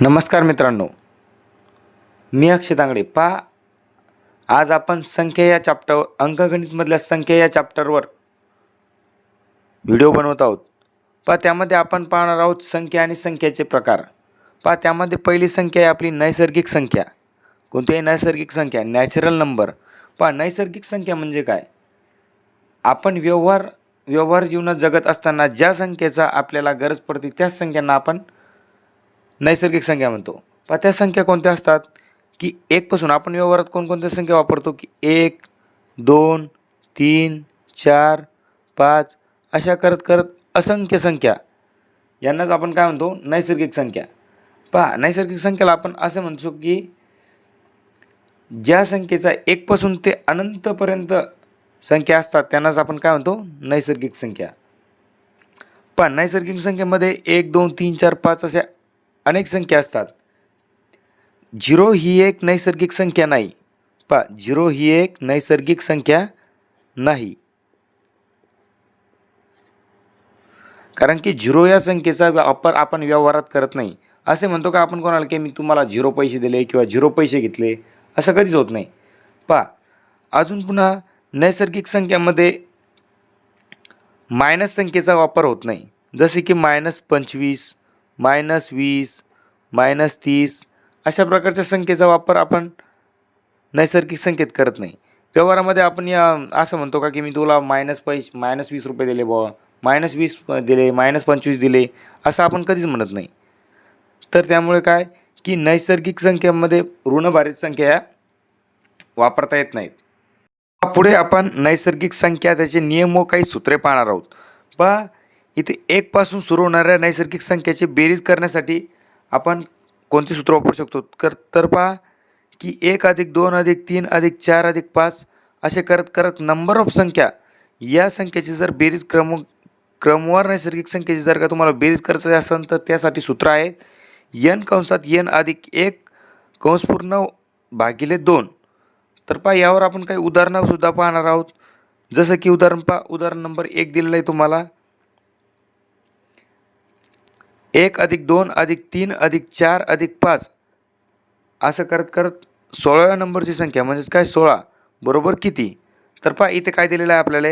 नमस्कार मित्रांनो. मी अक्षय तांगडे पहा आज आपण संख्या या चॅप्टर अंकगणितमधल्या संख्या या चॅप्टरवर व्हिडिओ बनवत आहोत. पहा त्यामध्ये आपण पाहणार आहोत संख्या आणि संख्याचे प्रकार. पहा त्यामध्ये पहिली संख्या आहे आपली नैसर्गिक संख्या. कोणतीही नैसर्गिक संख्या. नॅचरल नंबर पहा नैसर्गिक संख्या म्हणजे काय? आपण व्यवहार व्यवहार जीवनात जगत असताना ज्या संख्येचा आपल्याला गरज पडते त्याच संख्यांना आपण नैसर्गिक संख्या म्हणतो. पहा त्या संख्या कोणत्या असतात? की एकपासून आपण व्यवहारात कोणकोणत्या संख्या वापरतो? की एक दोन तीन चार पाच अशा करत करत असंख्य संख्या. यांनाच आपण काय म्हणतो? नैसर्गिक संख्या. पहा नैसर्गिक संख्येला आपण असं म्हणतो की ज्या संख्येचा एकपासून ते अनंतपर्यंत संख्या असतात त्यांनाच आपण काय म्हणतो? नैसर्गिक संख्या. पण नैसर्गिक संख्येमध्ये एक दोन तीन चार पाच अशा अनेक संख्या असतात. झिरो ही एक नैसर्गिक संख्या नाही. पा झिरो ही एक नैसर्गिक संख्या नाही. कारण की झिरो या संख्येचा वापर आपण व्यवहारात करत नाही. असे म्हणतो का आपण कोणाला की मी तुम्हाला झिरो पैसे दिले किंवा झिरो पैसे घेतले असं कधीच होत नाही. पा अजून पुन्हा नैसर्गिक संख्यामध्ये मायनस संख्येचा वापर होत नाही. जसे की मायनस पंचवीस मायनस वीस मायनस तीस अशा प्रकारच्या संख्येचा वापर आपण नैसर्गिक संख्येत करत नाही. व्यवहारामध्ये आपण या असं म्हणतो का की मी तुला मायनस पैसे मायनस वीस रुपये दिले बुवा मायनस वीस दिले मायनस पंचवीस दिले असं आपण कधीच म्हणत नाही. तर त्यामुळे काय की नैसर्गिक संख्येमध्ये ऋणभारित संख्या या वापरता येत नाहीत. पुढे आपण नैसर्गिक संख्या त्याचे नियम व काही सूत्रे पाहणार आहोत. पहा इथे एकपासून सुरू होणाऱ्या नैसर्गिक संख्येची बेरीज करण्यासाठी आपण कोणते सूत्र वापरू शकतो? कर तर पहा की एक अधिक दोन अधिक तीन अधिक चार अधिक पाच असे करत करत नंबर ऑफ संख्या. या संख्येची जर बेरीज क्रम क्रमवार नैसर्गिक संख्येची जर का तुम्हाला बेरीज करायचं असेल तर त्यासाठी सूत्र आहे. यन कंसात यन अधिक एक कंस पूर्ण भागिले दोन. तर पहा यावर आपण काही उदाहरणंसुद्धा पाहणार आहोत. जसं की उदाहरण पहा उदाहरण नंबर एक दिलेलं आहे तुम्हाला. एक अधिक दोन अधिक तीन अधिक चार अधिक पाच. असं करत करत सोळाव्या नंबरची संख्या म्हणजेच काय? सोळा. बरोबर किती? तर पहा इथे काय दिलेलं आहे आपल्याला?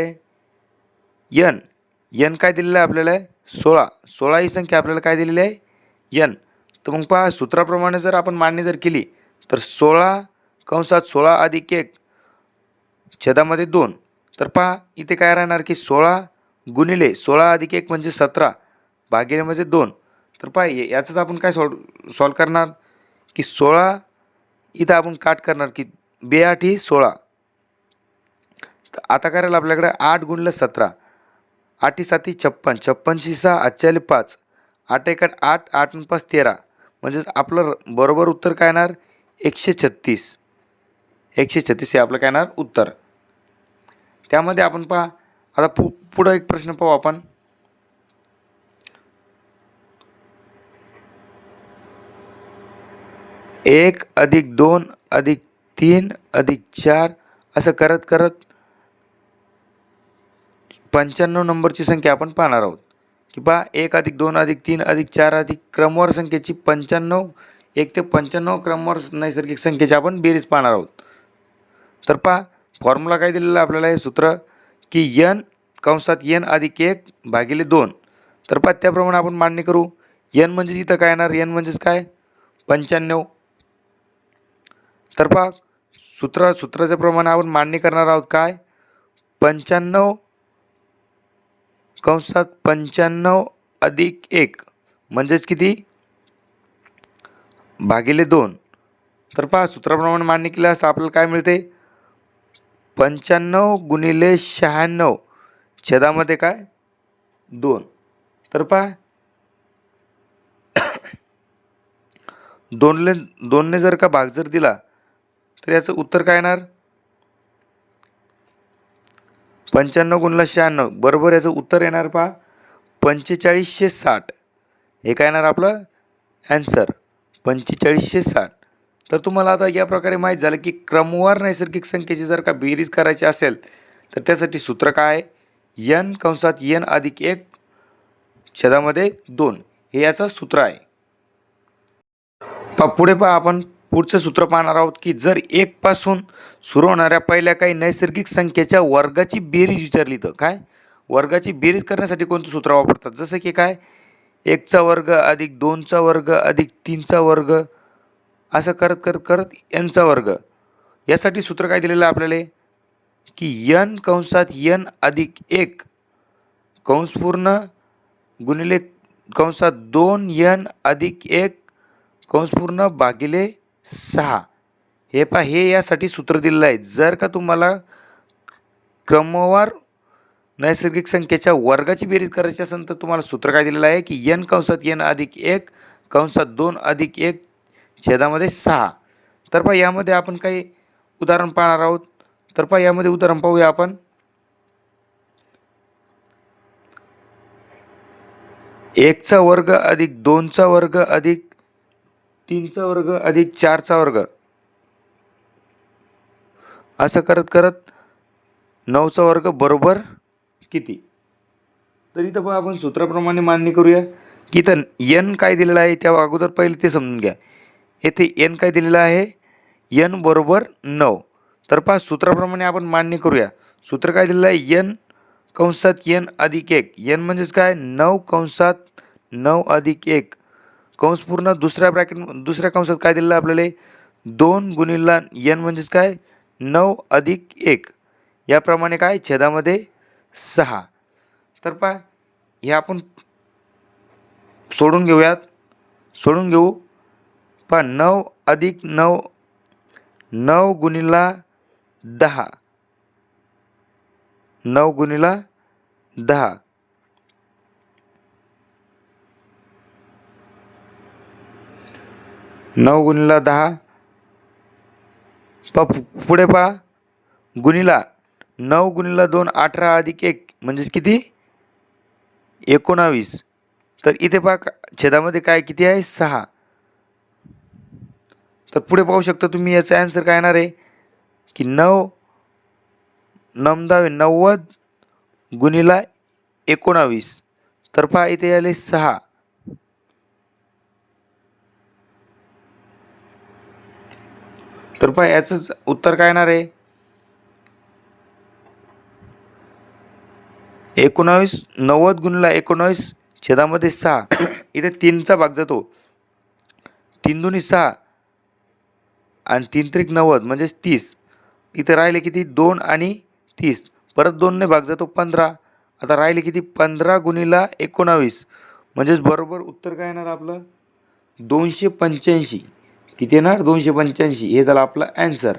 यन. यन काय दिलेलं आहे आपल्याला? सोळा. सोळा ही संख्या आपल्याला काय दिलेली आहे? यन. तर मग पहा सूत्राप्रमाणे जर आपण मांडणी जर केली तर सोळा कंसात सोळा अधिक एक छेदामध्ये दोन. तर पहा इथे काय राहणार की सोळा गुणिले सोळा अधिक एक म्हणजे सतरा. भागिलेमध्ये म्हणजे दोन. तर पहा ये- याचंच आपण काय सॉल्व सॉल्व करणार? की सोळा इथं आपण काट करणार की बे आठ ही सोळा. तर आता करायला आपल्याकडे? आठ गुणलं सतरा. आठी साती छप्पन. छप्पनशी सहा आजच्याले पाच. आठ एक आठ आठ आठ पाच तेरा. म्हणजेच आपलं बरोबर उत्तर काय येणार? एकशे छत्तीस. एकशे छत्तीस हे आपलं काय येणार? उत्तर. त्यामध्ये आपण पहा आता पु पुढं एक प्रश्न पाहू आपण. एक अधिक दोन अधिक तीन अधिक चार असं करत करत पंच्याण्णव नंबरची संख्या आपण पाहणार आहोत. की पहा एक अधिक दोन अधिक तीन अधिक चार अधिक क्रमवार संख्येची पंच्याण्णव एक ते पंच्याण्णव क्रमवार नैसर्गिक संख्येची आपण बेरीज पाहणार आहोत. तर पहा फॉर्म्युला काय दिलेलं आपल्याला हे सूत्र? की यन कंसात यन अधिक एक भागिले दोन. तर पहा त्याप्रमाणे आपण मांडणी करू. यन म्हणजे इथं काय येणार? यन म्हणजेच काय? पंच्याण्णव. तर पहा सूत्र सूत्राच्या प्रमाणे आपण मांडणी करणार आहोत काय? पंच्याण्णव कंसात पंच्याण्णव अधिक एक म्हणजेच किती? भागिले दोन. तर पहा सूत्राप्रमाणे मांडणी केल्यास आपल्याला काय मिळते? पंच्याण्णव गुणिले शहाण्णव छेदामध्ये काय? दोन. तर पहा दोनले दोनने जर का भाग जर दिला तर याचं उत्तर काय येणार? पंच्याण्णव गुणला शहाण्णव. बरोबर याचं उत्तर येणार पहा. पंचेचाळीसशे साठ. हे काय येणार आपलं? ॲन्सर पंचेचाळीसशे साठ. तर तुम्हाला आता या प्रकारे माहीत झालं की क्रमवार नैसर्गिक संख्येची जर का बेरीज करायची असेल तर त्यासाठी सूत्र काय? आहे यन कंसात यन अधिक एक छेदामध्ये दोन. हे याचं सूत्र आहे. पा पुढे पहा आपण. पुढचं सूत्र पाहणार आहोत की जर एकपासून सुरू होणाऱ्या पहिल्या काही नैसर्गिक संख्येच्या वर्गाची बेरीज विचारली तर काय? वर्गाची बेरीज करण्यासाठी कोणतं सूत्र वापरतात? जसं की काय? एकचा वर्ग अधिक दोनचा वर्ग अधिक तीनचा वर्ग. असं करत करत करत एनचा वर्ग. यासाठी सूत्र काय दिलेलं आपल्याला? की यन कंसात यन अधिक एक कंस पूर्ण गुणिले कंसात दोन यन अधिक एक कंस पूर्ण भागिले सहा. हे पहा हे यासाठी सूत्र दिलेलं आहे. जर का तुम्हाला क्रमवार नैसर्गिक संख्येच्या वर्गाची बेरीज करायची असेल तर तुम्हाला सूत्र काय दिलेलं आहे की यन कंसात यन अधिक एक कंसात दोन अधिक एक छेदामध्ये सहा. तर पहा यामध्ये आपण काही उदाहरण पाहणार आहोत. तर पहा यामध्ये उदाहरण पाहूया आपण. एकचा वर्ग अधिक दोनचा वर्ग अधिक तीनचा वर्ग अधिक चारचा वर्ग. असं करत करत नऊचा वर्ग बरोबर किती? तर इथं आपण सूत्राप्रमाणे मांडणी करूया की इथं यन काय दिलेलं आहे त्या अगोदर पहिले ते समजून घ्या. येथे एन काय दिलेलं आहे? यन बरोबर नऊ. तर पहा सूत्राप्रमाणे आपण मांडणी करूया. सूत्र काय दिलेलं आहे? यन कंसात यन अधिक एक. यन म्हणजेच काय? नऊ कंसात नऊ अधिक एक. कंस पूर्ण दुसऱ्या ब्रॅकेट दुसऱ्या कंसात काय दिलेलं आहे आपल्याला? दोन गुणिला यन म्हणजेच काय? नऊ अधिक एक. याप्रमाणे काय? छेदामध्ये सहा. तर पहा हे आपण सोडून घेऊयात. सोडून घेऊ. पहा नऊ अधिक नऊ नऊ गुणिला दहा. नऊ गुणिला दहा. नऊ गुणिला दहा. पा पुढे पहा. गुणिला नऊ गुणिला दोन अठरा अधिक एक म्हणजेच किती? एकोणावीस. तर इथे पहा का- छेदामध्ये काय किती आहे? सहा. तर पुढे पाहू शकता तुम्ही याचा ॲन्सर काय येणार आहे? की नऊ नमदावे नव्वद गुणिला एकोणावीस. तर पहा इथे आले सहा. तर पहा याचंच उत्तर काय येणार आहे? एकोणावीस नव्वद गुणला एकोणावीस छेदामध्ये सहा. इथे तीनचा भाग जातो. तीन दोन्ही सहा. आणि तीन त्रिक नव्वद म्हणजेच तीस. इथे राहिले किती? दोन आणि तीस. परत दोनने भाग जातो पंधरा. आता राहिले किती? पंधरा गुणीला एकोणावीस. म्हणजेच बरोबर उत्तर काय येणार आपलं? दोनशे पंच्याऐंशी. किती येणार? दोनशे पंच्याऐंशी. हे झालं आपलं ॲन्सर